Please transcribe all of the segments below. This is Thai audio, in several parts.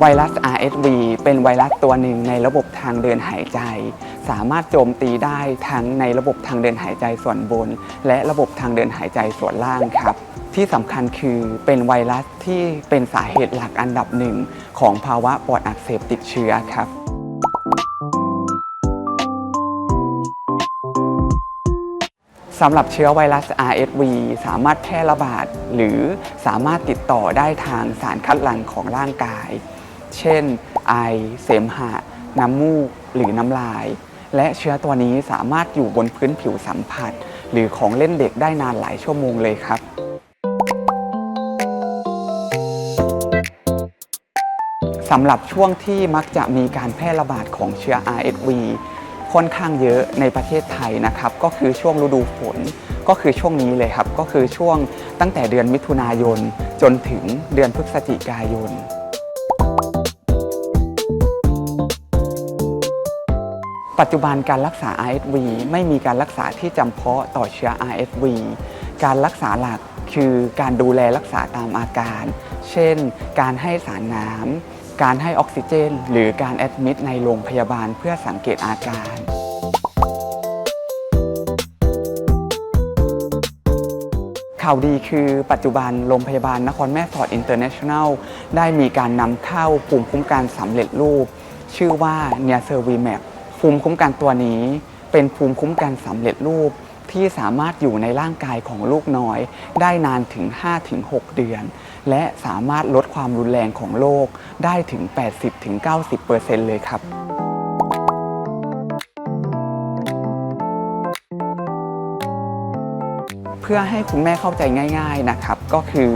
ไวรัส RSV เป็นไวรัสตัวหนึ่งในระบบทางเดินหายใจ สามารถโจมตีได้ทั้งในระบบทางเดินหายใจส่วนบน และระบบทางเดินหายใจส่วนล่างครับ ที่สำคัญคือเป็นไวรัสที่เป็นสาเหตุหลักอันดับหนึ่งของภาวะปอดอักเสบติดเชื้อครับสำหรับเชื้อไวรัส RSV สามารถแพร่ระบาด หรือสามารถติดต่อได้ทางสารคัดหลั่งของร่างกาย เช่น ไอ เสมหะ น้ำมูก หรือน้ำลาย และเชื้อตัวนี้สามารถอยู่บนพื้นผิวสัมผัส หรือของเล่นเด็กได้นานหลายชั่วโมงเลยครับสำหรับช่วงที่มักจะมีการแพร่ระบาดของเชื้อ RSV ค่อนข้างเยอะในประเทศไทยนะครับ ก็คือช่วงฤดูฝนก็คือช่วงนี้เลยครับ ก็คือช่วงตั้งแต่เดือนมิถุนายน จนถึงเดือนพฤศจิกายน ปัจจุบันการรักษา RSV ไม่มีการรักษาที่จำเพาะต่อเชื้อ RSV การรักษาหลักคือการดูแลรักษาตามอาการ เช่น การให้สารน้ำ การให้ออกซิเจน หรือการแอดมิดในโรงพยาบาลเพื่อสังเกตอาการข่าวดีคือปัจจุบันโรงพยาบาลนครแม่สอดอินเตอร์เนชั่นแนลได้มีการนำเข้าภูมิคุ้มกันสำเร็จรูป ชื่อว่าเนียเซอร์วีแมป ภูมิคุ้มกันตัวนี้ เป็นภูมิคุ้มกันสำเร็จรูปที่สามารถอยู่ในร่างกายของลูกน้อย ได้นานถึง 5-6 เดือน และสามารถลดความรุนแรงของโรคได้ถึง 80-90%เลยครับเพื่อให้คุณแม่เข้าใจง่าย ๆนะครับ ก็คือ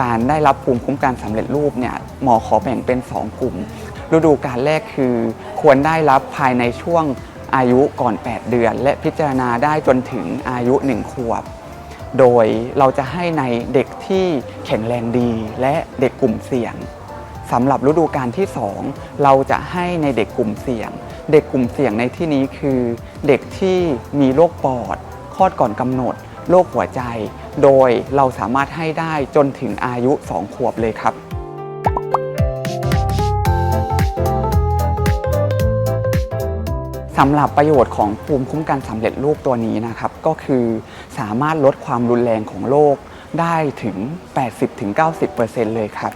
การได้รับภูมิคุ้มกันสำเร็จรูปเนี่ยหมอขอแบ่งเป็น 2 กลุ่ม ฤดูการแรกคือ ควรได้รับภายในช่วงอายุก่อน 8 เดือน และพิจารณาได้จนถึงอายุ 1 ขวบ โดยเราจะให้ในเด็กที่แข็งแรงดีและเด็กกลุ่มเสี่ยงสำหรับฤดูการที่ 2 เราจะให้ในเด็กกลุ่มเสี่ยง เด็กกลุ่มเสี่ยงในที่นี้คือ เด็กที่มีโรคปอดคลอดก่อนกำหนดโรคหัวใจ โดยเราสามารถให้ได้จนถึงอายุ 2 ขวบเลยครับ สำหรับประโยชน์ของภูมิคุ้มกันสำเร็จรูปตัวนี้นะครับ ก็คือสามารถลดความรุนแรงของโรคได้ถึง 80-90%เลยครับ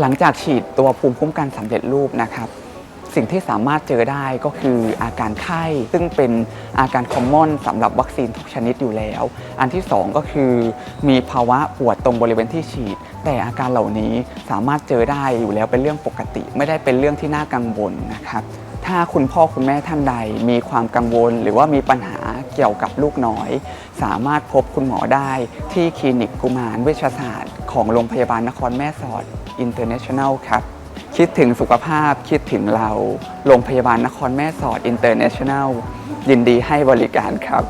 หลังจากฉีดตัวภูมิคุ้มกันสำเร็จรูปนะครับ สิ่งที่สามารถเจอได้ก็คืออาการไข้ ซึ่งเป็นอาการคอมมอนสำหรับวัคซีนทุกชนิดอยู่แล้ว อันที่ 2 ก็คือ มีภาวะปวดตรงบริเวณที่ฉีด แต่อาการเหล่านี้สามารถเจอได้อยู่แล้วเป็นเรื่องปกติ ไม่ได้เป็นเรื่องที่น่ากังวลนะครับถ้าคุณพ่อคุณแม่ท่านใดมีความกังวล หรือว่ามีปัญหาเกี่ยวกับลูกน้อย สามารถพบคุณหมอได้ที่คลินิกกุมารเวชศาสตร์ ของโรงพยาบาลนครแม่สอดอินเตอร์เนชั่นแนลครับ คิดถึงสุขภาพคิดถึงเรา โรงพยาบาลนครแม่สอดอินเตอร์เนชั่นแนลยินดีให้บริการครับ